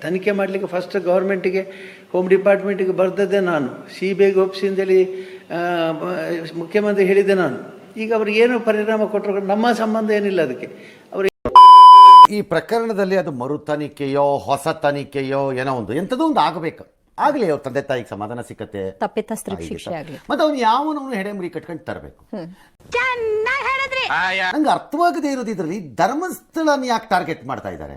ತನಿಖೆ ಮಾಡಲಿಕ್ಕೆ first ಗೌರ್ಮೆಂಟಿಗೆ home ಡಿಪಾರ್ಟ್ಮೆಂಟಿಗೆ ಬರ್ದದ್ದೇ ನಾನು. ಸಿ ಬಿ ಐಗೆ ಒಪ್ಪಿಸಿ ಅಂತೇಳಿ ಆ, ಮುಖ್ಯಮಂತ್ರಿ ಹೇಳಿದ್ದೆ ನಾನು. ಈಗ ಅವ್ರಿಗೆ ಏನು ಪರಿಣಾಮ ಕೊಟ್ಟರು ನಮ್ಮ ಸಂಬಂಧ ಏನಿಲ್ಲ ಅದಕ್ಕೆ. ಅವರು ಈ ಪ್ರಕರಣದಲ್ಲಿ ಅದು ಮರು ತನಿಖೆಯೋ ಹೊಸ ತನಿಖೆಯೋ ಏನೋ ಒಂದು ಎಂಥದೋ ಒಂದು ಆಗಬೇಕು. ಆಗಲಿ ಅವ್ರ ತಂದೆ ತಾಯಿಗೆ ಸಮಾಧಾನ ಸಿಕ್ಕತ್ತೆ. ತಪ್ಪಿತಸ್ಥರಿಗೆ ಶಿಕ್ಷೆ ಆಗ್ಲಿ. ಮತ್ತೆ ಅವ್ನು ಯಾವನವನು ಹೆಡೆಮರಿ ಕಟ್ಕೊಂಡು ತರಬೇಕು. ನಂಗೆ ಅರ್ಥವಾಗದೇ ಇರೋದು ಇದರಲ್ಲಿ ಧರ್ಮಸ್ಥಳನ ಯಾಕೆ ಟಾರ್ಗೆಟ್ ಮಾಡ್ತಾ ಇದ್ದಾರೆ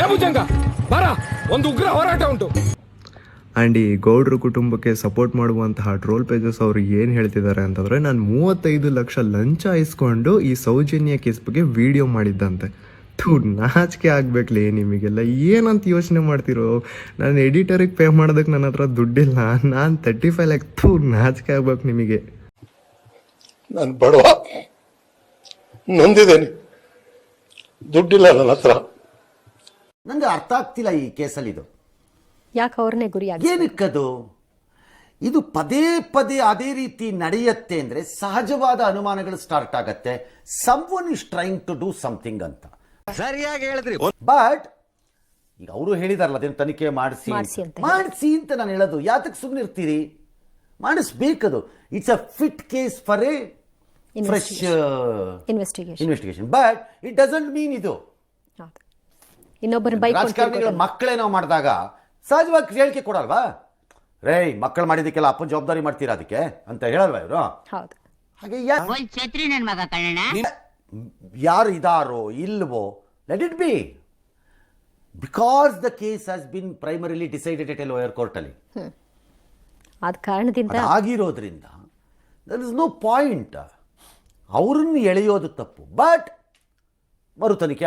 ಏ ಭುಜಂಗ ಬರ ಒಂದು ಉಗ್ರ ಹೋರಾಟ ಉಂಟು. ಆ್ಯಂಡ್ ಈ ಗೌಡ್ರ ಕುಟುಂಬಕ್ಕೆ ಸಪೋರ್ಟ್ ಮಾಡುವಂತಹ ಟ್ರೋಲ್ ಪೇಜಸ್ ಅವರು ಏನು ಹೇಳ್ತಿದ್ದಾರೆ ಅಂತಂದರೆ ನಾನು ಮೂವತ್ತೈದು ಲಕ್ಷ ಲಂಚ ಇಸ್ಕೊಂಡು ಈ ಸೌಜನ್ಯ ಕೇಸ್ ಬಗ್ಗೆ ವಿಡಿಯೋ ಮಾಡಿದ್ದಂತೆ. ಥೂ ನಾಚಿಕೆ ಆಗ್ಬೇಕ್ಲಿ ನಿಮಗೆಲ್ಲ. ಏನಂತ ಯೋಚನೆ ಮಾಡ್ತಿರೋ? ನಾನು ಎಡಿಟರಿಗೆ ಪೇ ಮಾಡೋದಕ್ಕೆ ನನ್ನ ಹತ್ರ ದುಡ್ಡಿಲ್ಲ. ನಾನು ತರ್ಟಿ ಫೈವ್ ಲ್ಯಾಕ್ ಥೂ ನಾಚಿಕೆ ಆಗ್ಬೇಕು ನಿಮಗೆ. ನಾನು ಬಡವ. ನೊಂದಿದ್ದೇನೆ. ದುಡ್ಡಿಲ್ಲ ನನ್ನ ಹತ್ರ. ನಂಗೆ ಅರ್ಥ ಆಗ್ತಿಲ್ಲ ಈ ಕೇಸಲ್ಲಿ ಇದು ಯಾಕೆ ಅವ್ರನ್ನೇ ಗುರಿ ಏನಕ್ಕದು? ಇದು ಪದೇ ಪದೇ ಅದೇ ರೀತಿ ನಡೆಯುತ್ತೆ ಅಂದರೆ ಸಹಜವಾದ ಅನುಮಾನಗಳು ಸ್ಟಾರ್ಟ್ ಆಗತ್ತೆ. Someone is trying to do something ಅಂತ. ಸರಿಯಾಗಿ ಹೇಳಿದ್ರಿ. ಬಟ್ ಈಗ ಅವರು ಹೇಳಿದಾರಲ್ಲ ಅದೇನು ತನಿಖೆ ಮಾಡಿಸಿ ಮಾಡ್ಸಿ ಅಂತ. ಮಾಡಿಸಿ ಅಂತ ನಾನು ಹೇಳೋದು. ಯಾತಕ್ಕೆ ಸುಮ್ಮನೆ ಇರ್ತೀರಿ ಮಾಡಿಸ್ಬೇಕದು it's a fit case for a fresh investigation investigation but it doesn't mean ಇದು. ಹೌದು. ಇನ್ನೊಬ್ಬರ ಬೈಕ್ ರಾಜಕಾರಣಿಗಳ ನಾವು ಮಾಡಿದಾಗ ಸಹಜವಾಗಿ ಹೇಳಿಕೆ ಕೊಡಲ್ವಾ? ರೇ ಮಕ್ಕಳು ಮಾಡಿದಕ್ಕೆಲ್ಲ ಅಪ್ಪನ ಜವಾಬ್ದಾರಿ ಮಾಡ್ತೀರಾ ಅದಕ್ಕೆ? ಅಂತ ಹೇಳಲ್ವಾ ಇವರು? ಹೌದು. ಹಾಗೆ ಯಾರು ಇದಾರೋ ಇಲ್ವೋ let it be because the case has been primarily decided at a lower ಕೋರ್ಟಲ್ಲಿ ಆದ ಕಾರಣದಿಂದ ಆಗಿರೋದ್ರಿಂದ ದರ್ ಇಸ್ ನೋ ಪಾಯಿಂಟ್ ಅವ್ರನ್ನ ಎಳೆಯೋದು ತಪ್ಪು. ಬಟ್ ಮರು ತನಿಖೆ